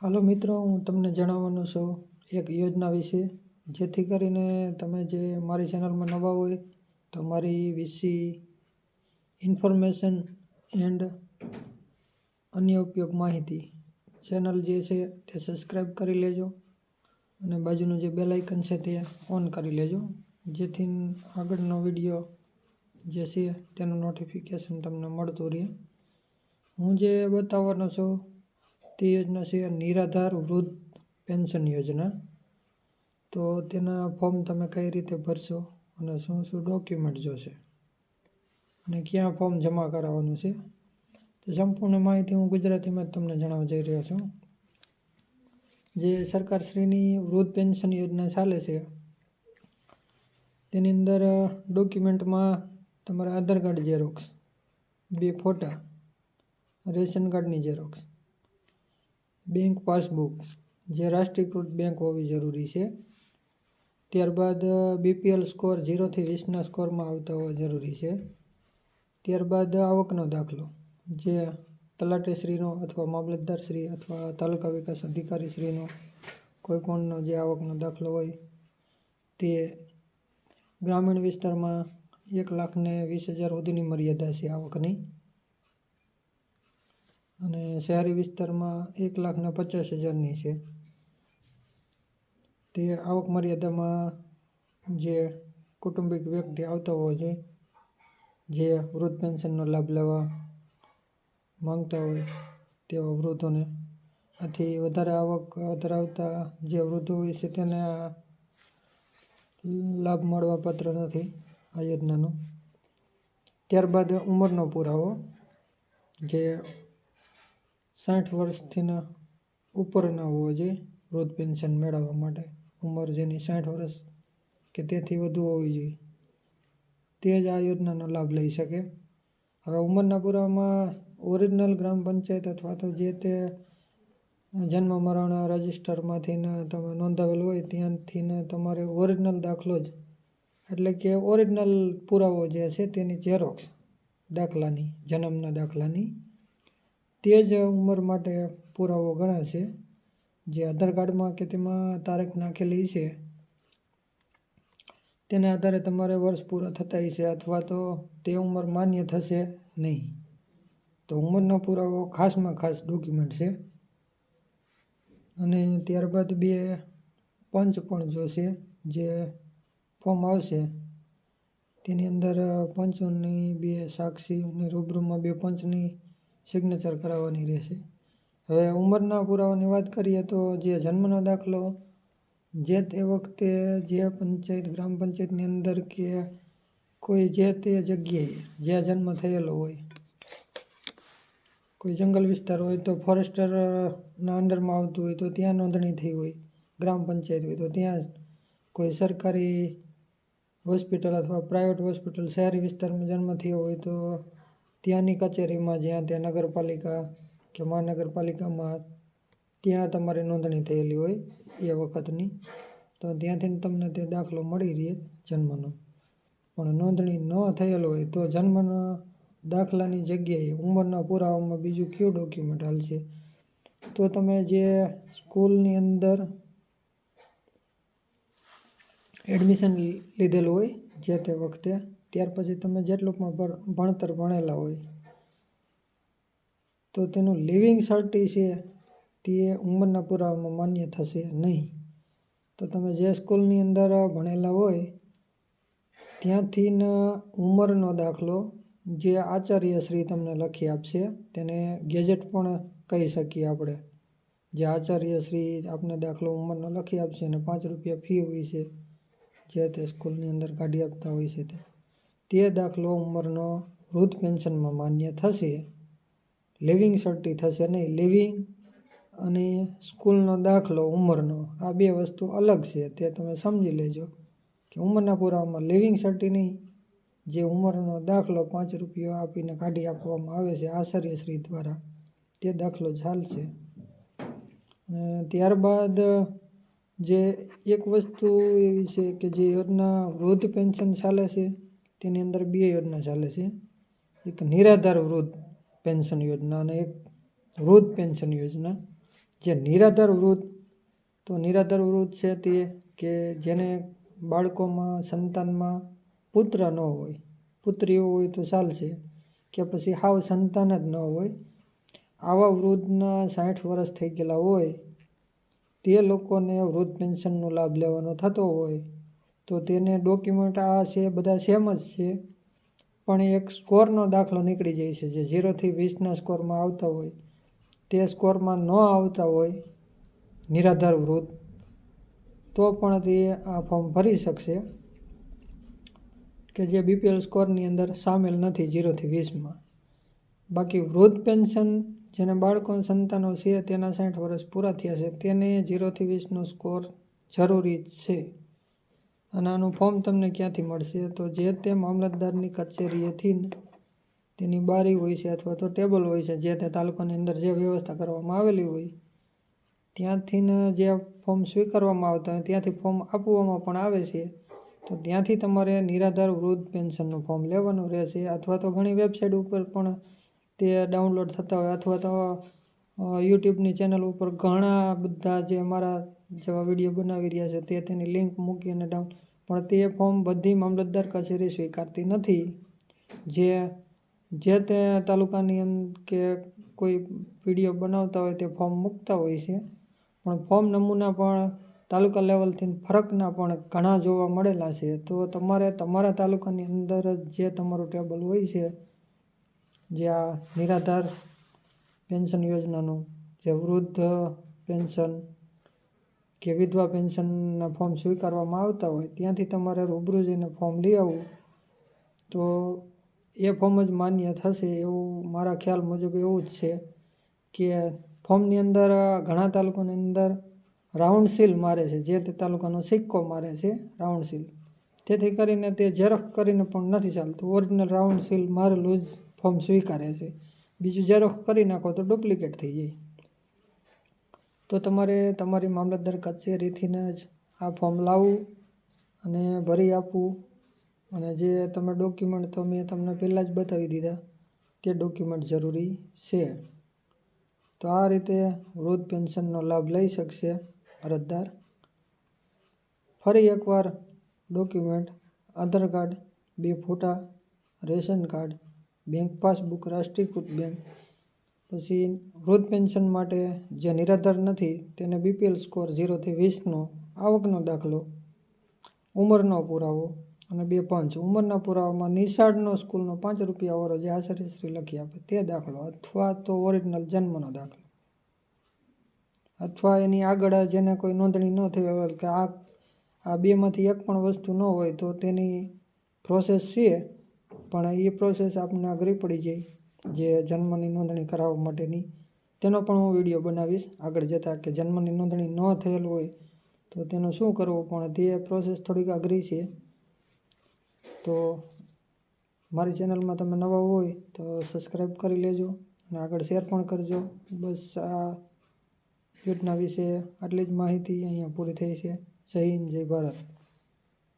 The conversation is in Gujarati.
હાલો મિત્રો, હું તમને જણાવવાનો છું એક યોજના વિશે. જેથી કરીને તમે જે મારી ચેનલમાં નવા હોય, તો મારી વિશી ઇન્ફોર્મેશન એન્ડ અન્ય ઉપયોગ માહિતી ચેનલ જે છે તે સબસ્ક્રાઈબ કરી લેજો અને બાજુનું જે બેલ આઇકન છે તે ઓન કરી લેજો. જેથી આગળનો વીડિયો જે છે તેનું નોટિફિકેશન તમને મળતું રહે. હું જે બતાવવાનો છું તે યોજના છે નિરાધાર વૃદ્ધ પેન્શન યોજના. તો તેના ફોર્મ તમે કઈ રીતે ભરશો અને શું શું ડોક્યુમેન્ટ જોશે? અને ક્યાં ફોર્મ જમા કરાવવાનું છે? તો સંપૂર્ણ માહિતી હું ગુજરાતીમાં જ તમને જણાવવા જઈ રહ્યો છું. જે સરકારશ્રીની વૃદ્ધ પેન્શન યોજના ચાલે છે, તેની અંદર ડોક્યુમેન્ટમાં તમારા આધાર કાર્ડ ઝેરોક્સ બે ફોટા, રેશન કાર્ડની ઝેરોક્સ બેંક પાસબુક જે રાષ્ટ્રીયકૃત બેંક હોવી જરૂરી છે. ત્યારબાદ બીપીએલ સ્કોર ઝીરોથી વીસના સ્કોરમાં આવતા હોવા જરૂરી છે. ત્યારબાદ આવકનો દાખલો, જે તલાટીશ્રીનો અથવા મામલતદારશ્રી અથવા તાલુકા વિકાસ અધિકારીશ્રીનો કોઈ પણનો જે આવકનો દાખલો હોય, તે ગ્રામીણ વિસ્તારમાં એક લાખને વીસ હજાર સુધીની મર્યાદા છે આવકની. અને શહેરી વિસ્તારમાં એક લાખને પચાસ હજારની છે. તે આવક મર્યાદામાં જે કુટુંબિક વ્યક્તિ આવતા હોય છે, જે વૃદ્ધ પેન્શનનો લાભ લેવા માંગતા હોય તેવા વૃદ્ધોને. આથી વધારે આવક ધરાવતા જે વૃદ્ધો હોય છે, તેને આ લાભ મળવા પાત્ર નથી આ યોજનાનો. ત્યારબાદ ઉંમરનો પુરાવો, જે સાઠ વર્ષથીના ઉપરના હોવો જોઈએ વૃદ્ધ પેન્શન મેળવવા માટે. ઉંમર જેની સાઠ વર્ષ કે તેથી વધુ હોવી જોઈએ. તે જ આ યોજનાનો લાભ લઈ શકે. હવે ઉંમરના પુરાવામાં ઓરિજિનલ ગ્રામ પંચાયત અથવા તો જે તે જન્મ મરણ રજિસ્ટરમાંથીને તમે નોંધાવેલ હોય ત્યાંથીને તમારે ઓરિજિનલ દાખલો જ, એટલે કે ઓરિજિનલ પુરાવો જે છે તેની ઝેરોક્સ દાખલાની, જન્મના દાખલાની તે જ ઉંમર માટે પુરાવો ગણાશે જે આધાર કાર્ડમાં કે તેમાં તારીખ નાખેલી છે, તેના આધારે તમારે વર્ષ પૂરા થતા છે અથવા તો તે ઉંમર માન્ય થશે નહીં. તો ઉંમરનો પુરાવો ખાસમાં ખાસ ડોક્યુમેન્ટ છે. અને ત્યારબાદ બે પંચ પણ જોશે જે ફોર્મ આવશે, તેની અંદર પંચોની બે સાક્ષી અને રૂબરૂમાં બે પંચની સિગ્નેચર કરાવવાની રહેશે. હવે ઉંમરના પુરાવાની વાત કરીએ તો જે જન્મનો દાખલો, જે તે વખતે જે પંચાયત, ગ્રામ પંચાયતની અંદર કે કોઈ જે તે જગ્યાએ જ્યાં જન્મ થયેલો હોય, કોઈ જંગલ વિસ્તાર હોય તો ફોરેસ્ટરના અંડરમાં આવતું હોય તો ત્યાં નોંધણી થઈ હોય, ગ્રામ પંચાયત હોય તો ત્યાં કોઈ સરકારી હોસ્પિટલ અથવા પ્રાઇવેટ હોસ્પિટલ શહેરી વિસ્તારમાં જન્મ થયો હોય તો ત્યાંની કચેરીમાં જ્યાં ત્યાં નગરપાલિકા કે મહાનગરપાલિકામાં ત્યાં તમારી નોંધણી થયેલી હોય એ વખતની, તો ત્યાંથી તમને તે દાખલો મળી રહે જન્મનો. પણ નોંધણી ન થયેલો હોય તો જન્મના દાખલાની જગ્યાએ ઉંમરના પુરાવામાં બીજું કયું ડોક્યુમેન્ટ હાલશે? તો તમે જે સ્કૂલની અંદર એડમિશન લીધેલું હોય જે તે વખતે ત્યાર પછી તમે જેટલું પણ ભણતર ભણેલા હોય, તો તેનું લિવિંગ સર્ટી છે, તે ઉંમરના પુરાવામાં માન્ય થશે નહીં. તો તમે જે સ્કૂલની અંદર ભણેલા હોય ત્યાંથી ઉંમરનો દાખલો જે આચાર્યશ્રી તમને લખી આપશે, તેને ગેજેટ પણ કહી શકીએ આપણે. જે આચાર્યશ્રી આપને દાખલો ઉંમરનો લખી આપશે અને પાંચ રૂપિયા ફી હોય છે, જે તે સ્કૂલની અંદર કાઢી આપતા હોય છે તે. તે દાખલો ઉંમરનો વૃદ્ધ પેન્શનમાં માન્ય થશે. લિવિંગ સર્ટી થશે નહીં. લિવિંગ અને સ્કૂલનો દાખલો ઉંમરનો. આ બે વસ્તુ અલગ છે. તે તમે સમજી લેજો કે ઉંમરના પુરાવામાં લિવિંગ સર્ટી નહીં. જે ઉંમરનો દાખલો પાંચ રૂપિયા આપીને કાઢી આપવામાં આવે છે આચાર્યશ્રી દ્વારા. તે દાખલો ચાલશે. ત્યારબાદ જે એક વસ્તુ એવી છે કે જે યોજના વૃદ્ધ પેન્શન ચાલે છે તેની અંદર બે યોજના ચાલે છે. એક નિરાધાર વૃદ્ધ પેન્શન યોજના અને એક વૃદ્ધ પેન્શન યોજના. જે નિરાધાર વૃદ્ધ, તો નિરાધાર વૃદ્ધ છે તે કે જેને બાળકોમાં, સંતાનમાં પુત્ર ન હોય પુત્રીઓ હોય તો ચાલશે, કે પછી હાવ સંતાન જ ન હોય. આવા વૃદ્ધના સાઠ વર્ષ થઈ ગયેલા હોય, તે લોકોને વૃદ્ધ પેન્શનનો લાભ લેવાનો થતો હોય. તો તેને ડોક્યુમેન્ટ આ છે, બધા સેમ જ છે. પણ એક સ્કોરનો દાખલો નીકળી જાય છે, જે ઝીરોથી વીસના સ્કોરમાં આવતા હોય. તે સ્કોરમાં ન આવતા હોય, નિરાધાર વૃદ્ધ તો પણ તે આ ફોર્મ ભરી શકશે. કે જે બીપીએલ સ્કોરની અંદર સામેલ નથી ઝીરોથી વીસમાં બાકી વૃદ્ધ પેન્શન જેને બાળકો સંતાનો છે, તેના સાઠ વર્ષ પૂરા થયા છે, તેને ઝીરોથી વીસનો સ્કોર જરૂરી છે. અને આનું ફોર્મ તમને ક્યાંથી મળશે? તો જે તે મામલતદારની કચેરીએથી તેની બારી હોય છે અથવા તો ટેબલ હોય છે, જે તે તાલુકાની અંદર જે વ્યવસ્થા કરવામાં આવેલી હોય, ત્યાંથી જે ફોર્મ સ્વીકારવામાં આવતા હોય, ત્યાંથી ફોર્મ આપવામાં પણ આવે છે. તો ત્યાંથી તમારે નિરાધાર વૃદ્ધ પેન્શનનું ફોર્મ લેવાનું રહેશે અથવા તો ઘણી વેબસાઇટ ઉપર પણ તે ડાઉનલોડ થતા હોય અથવા તો યુટ્યુબની ચેનલ ઉપર ઘણા બધા જે મારા જેવા વીડિયો બનાવી રહ્યા છે, તે તેની લિંક મૂકી અને ડાઉન પણ તે ફોર્મ બધી મામલતદાર કચેરી સ્વીકારતી નથી. જે જે તે તાલુકાની કે કોઈ પીડીએફ બનાવતા હોય તે ફોર્મ મૂકતા હોય છે. પણ ફોર્મ નમૂના પણ તાલુકા લેવલથી ફરકના પણ ઘણા જોવા મળેલા છે. તો તમારે તમારા તાલુકાની અંદર જે તમારું ટેબલ હોય છે, જે આ નિરાધાર પેન્શન યોજનાનું જે વૃદ્ધ પેન્શન કે વિધવા પેન્શનના ફોર્મ સ્વીકારવામાં આવતા હોય, ત્યાંથી તમારે રૂબરૂ જઈને ફોર્મ લઈ આવવું. તો એ ફોર્મ જ માન્ય થશે એવું મારા ખ્યાલ મુજબ એવું જ છે કે ફોર્મની અંદર ઘણા તાલુકાની અંદર રાઉન્ડ સીલ મારે છે, જે તે તાલુકાનો સિક્કો મારે છે રાઉન્ડ સીલ. તેથી કરીને તે ઝેરોક્ષ કરીને પણ નથી ચાલતું. ઓરિજિનલ રાઉન્ડ સીલ મારેલું જ ફોર્મ સ્વીકારે છે. બીજું ઝેરોક્ષ કરી નાખો તો ડુપ્લિકેટ થઈ જાય. તો તમારે તમારી મામલતદાર કચેરીથીને જ આ ફોર્મ લાવવું અને ભરી આપવું. અને જે તમે ડોક્યુમેન્ટ તો મેં તમને પહેલાં જ બતાવી દીધા તે ડોક્યુમેન્ટ જરૂરી છે. તો આ રીતે વૃદ્ધ પેન્શનનો લાભ લઈ શકશે અરજદાર. ફરી એકવાર ડોક્યુમેન્ટ, આધાર કાર્ડ, બે ફોટા, રેશન કાર્ડ, બેંક પાસબુક, રાષ્ટ્રીયકૃત બેંક પછી વૃદ્ધ પેન્શન માટે જે નિરાધાર નથી, તેને બીપીએલ સ્કોર ઝીરોથી વીસનો આવકનો દાખલો, ઉંમરનો પુરાવો અને બે પંચ. ઉંમરના પુરાવામાં નિશાળનો સ્કૂલનો પાંચ રૂપિયા વાળો જે આચાર્યશ્રી લખી આપે. તે દાખલો અથવા તો ઓરિજિનલ જન્મનો દાખલો. અથવા એની આગળ જેને કોઈ નોંધણી ન થઈ હોય કે આ આ બેમાંથી એક પણ વસ્તુ ન હોય તો તેની પ્રોસેસ છે, પણ એ પ્રોસેસ આપણને અઘરી પડી જાય. જે જન્મની નોંધણી કરાવવા માટેની, તેનો પણ હું વીડિયો બનાવીશ. આગળ જતાં કે જન્મની નોંધણી ન થયેલ હોય તો તેનું શું કરવું? પણ તે પ્રોસેસ થોડીક અઘરી છે. તો મારી ચેનલમાં તમે નવા હોય તો સબસ્ક્રાઈબ કરી લેજો અને આગળ શેર પણ કરજો. બસ આ યોજના વિશે આટલી જ માહિતી અહીંયા પૂરી થઈ છે. જય હિન્દ, જય ભારત.